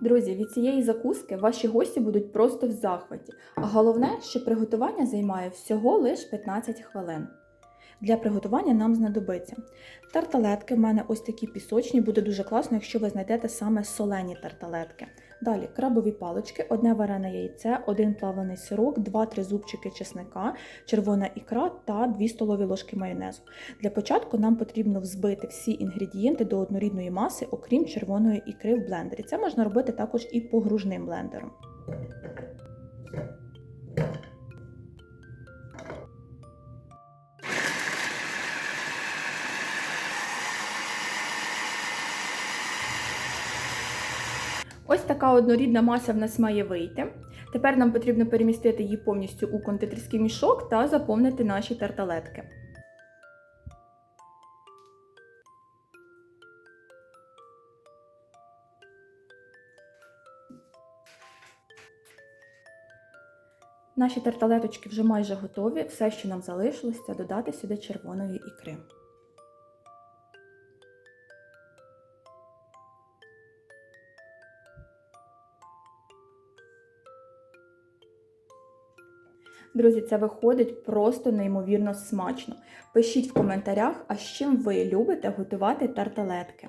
Друзі, від цієї закуски ваші гості будуть просто в захваті. А головне, що приготування займає всього лише 15 хвилин. Для приготування нам знадобиться тарталетки. В мене ось такі пісочні, буде дуже класно, якщо ви знайдете саме солені тарталетки. Далі крабові палички, одне варене яйце, один плавлений сирок, 2-3 зубчики чесника, червона ікра та 2 столові ложки майонезу. Для початку нам потрібно взбити всі інгредієнти до однорідної маси, окрім червоної ікри в блендері. Це можна робити також і погружним блендером. Ось така однорідна маса в нас має вийти. Тепер нам потрібно перемістити її повністю у кондитерський мішок та заповнити наші тарталетки. Наші тарталеточки вже майже готові. Все, що нам залишилось, це додати сюди червоної ікри. Друзі, це виходить просто неймовірно смачно. Пишіть в коментарях, а з чим ви любите готувати тарталетки.